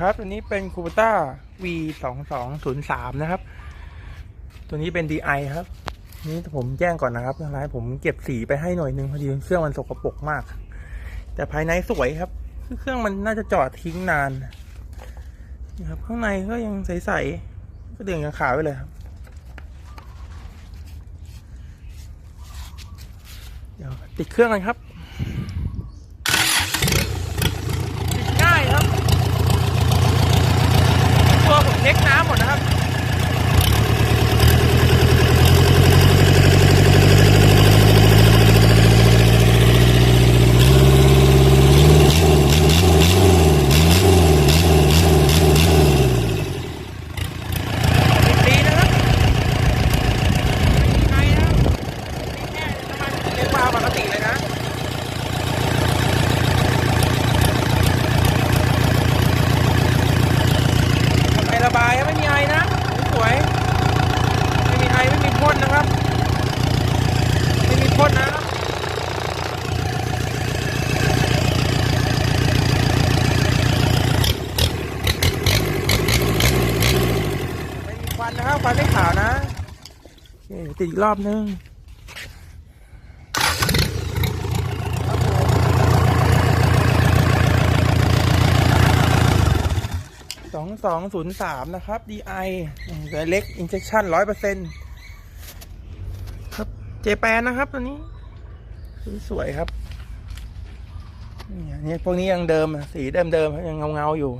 ครับตัวนี้เป็นคู b ต้า V สองสองศูนย์สามนะครับ ตัวนี้เป็น DI ครับ นี่ผมแจ้งก่อนนะครับทางร้านผมเก็บสีไปให้หน่อยนึงพอดีเครื่องมันสกปรกมาก แต่ภายในสวยครับ เครื่องมันน่าจะจอดทิ้งนานนะครับข้างในก็ยังใสๆก็เดืองยังขาวไว้เลยครับ เดี๋ยวติดเครื่องกันครับ ติดง่ายครับ ตัวผมเช็คน้ำหมดนะครับ ดีนะครับไม่มีใครนะครับนี่แค่น้ำมันเรียกว่าปกติเลยนะ ไประบายไม่มีไอนะสวย ไม่มีไอไม่มีพ่นนะครับ ไม่มีพ่นนะไม่มี ควันนะครับควันไม่ขาวนะเติดอีกรอบนึงสองสองศูนย์สามนะครับ DI สายเล็ก injection ร้อยเปอร์เซ็นต์ครับเจแปนนะครับตัวนี้สวยครับนี่พวกนี้ยังเดิมสีเดิมๆยังเงาๆอยู่